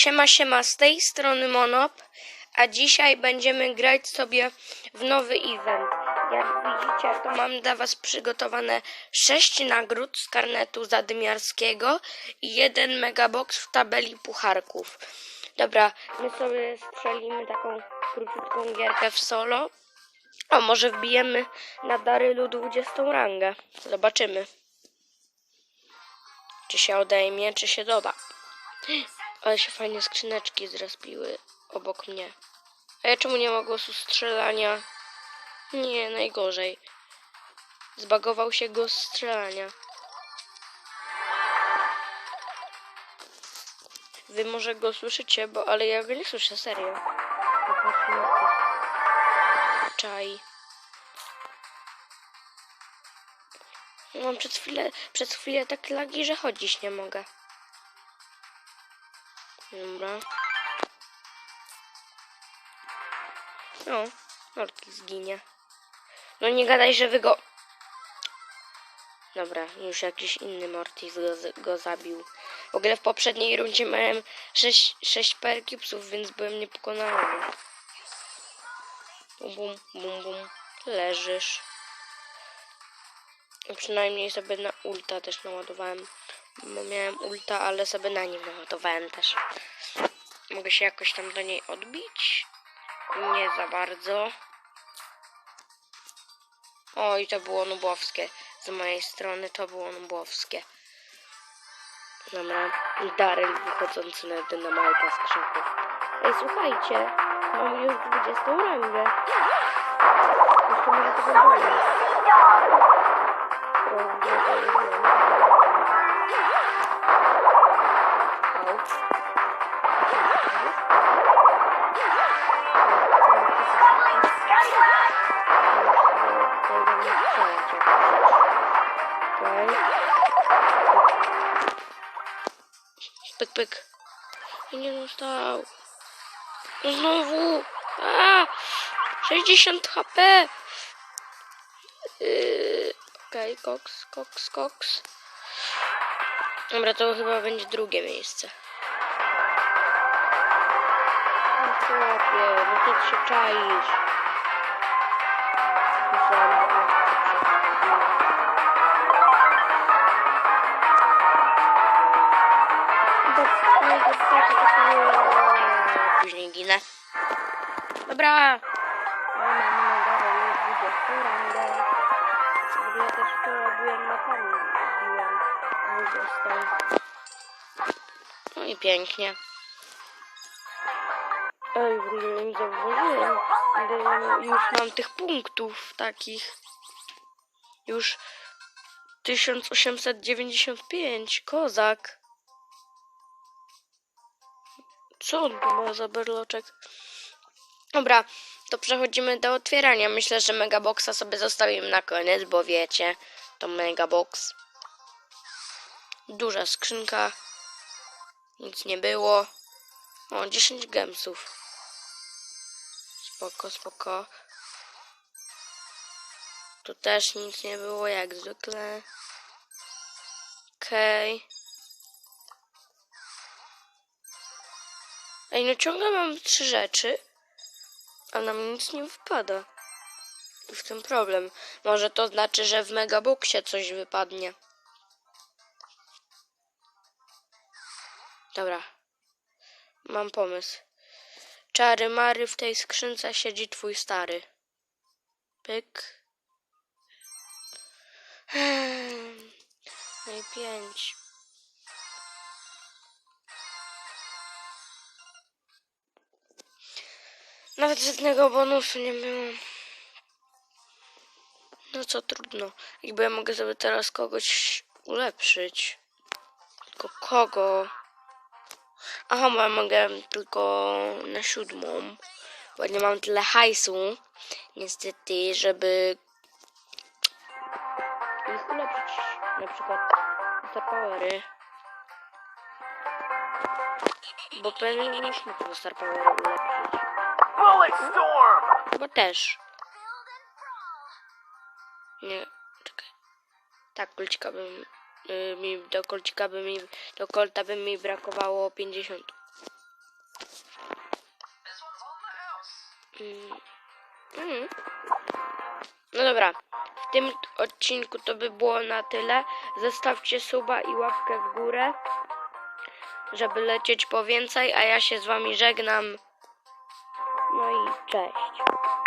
Siema, siema, z tej strony Monop, a dzisiaj będziemy grać sobie w nowy event. Jak widzicie, to mam dla was przygotowane 6 nagród z karnetu zadymiarskiego i jeden megabox w tabeli pucharków. Dobra, my sobie strzelimy taką króciutką gierkę w solo. O, może wbijemy na Darylu 20 rangę. Zobaczymy. Czy się odejmie, czy się doda. Ale się fajnie skrzyneczki zrespiły obok mnie. A ja czemu nie ma głosu strzelania? Nie, najgorzej. Zbagował się głos strzelania. Wy może go słyszycie, bo ale ja go nie słyszę, serio. Czaj. Mam przez chwilę, przez chwilę tak lagi, że chodzić nie mogę. Dobra. No, Norki zginie. No nie gadaj, że wy go... Dobra, już jakiś inny Mortis go, go zabił. W ogóle w poprzedniej rundzie miałem 6, 6 perkipsów, więc byłem niepokonany. Bum, bum, bum, bum. Leżysz. Przynajmniej sobie na ulta też naładowałem. Bo miałem ulta, ale sobie na nim naładowałem też. Mogę się jakoś tam do niej odbić? Nie za bardzo. O, i to było nubowskie. Z mojej strony to było nubowskie. Dobra, Daryl wychodzący na dynamajka z krzaków. Ej, słuchajcie, mam już 20 rangę. Jeszcze może to będzie. Pyk, pyk. I nie dostał. No Znowu. A! 60 HP. Yy, Okej, koks, koks, koks. Dobra, to chyba będzie drugie miejsce. No chłopie, no ty się czaisz. Dobra. Mamy nagarę już 20 rangę. W ogóle też wczoraj byłem na pani. Biłem 20. No i pięknie. Ej, w ogóle nie zauważyłem, ale już mam tych punktów takich. Już 1895. Kozak. Co on tu ma za berloczek? Dobra, to przechodzimy do otwierania. Myślę, że megaboxa sobie zostawimy na koniec, bo wiecie, to megabox. Duża skrzynka. Nic nie było. O, 10 gemsów. Spoko, spoko. Tu też nic nie było, jak zwykle. Okej. Okay. Ej, no ciągle mam trzy rzeczy, a nam nic nie wypada. I w tym problem. Może to znaczy, że w megabooksie coś wypadnie. Dobra. Mam pomysł. Czary Mary w tej skrzynce siedzi twój stary. Pyk. No. Nawet żadnego bonusu nie było. No co trudno. Jakby ja mogę sobie teraz kogoś ulepszyć. Tylko kogo? Aha, bo ja mogę tylko na siódmą. Bo nie mam tyle hajsu. Niestety, żeby ich ulepszyć. Na przykład Star Powery. Bo pewnie nie mógł Star Powery ulepszyć. Bo no też. Nie, czekaj. Tak, kolcika bym... Yy, mi, do kolcika by mi... Do kolta by mi brakowało 50. Mm. mm. No dobra. W tym odcinku to by było na tyle. Zostawcie suba i łapkę w górę, żeby lecieć po więcej, a ja się z wami żegnam. No i cześć.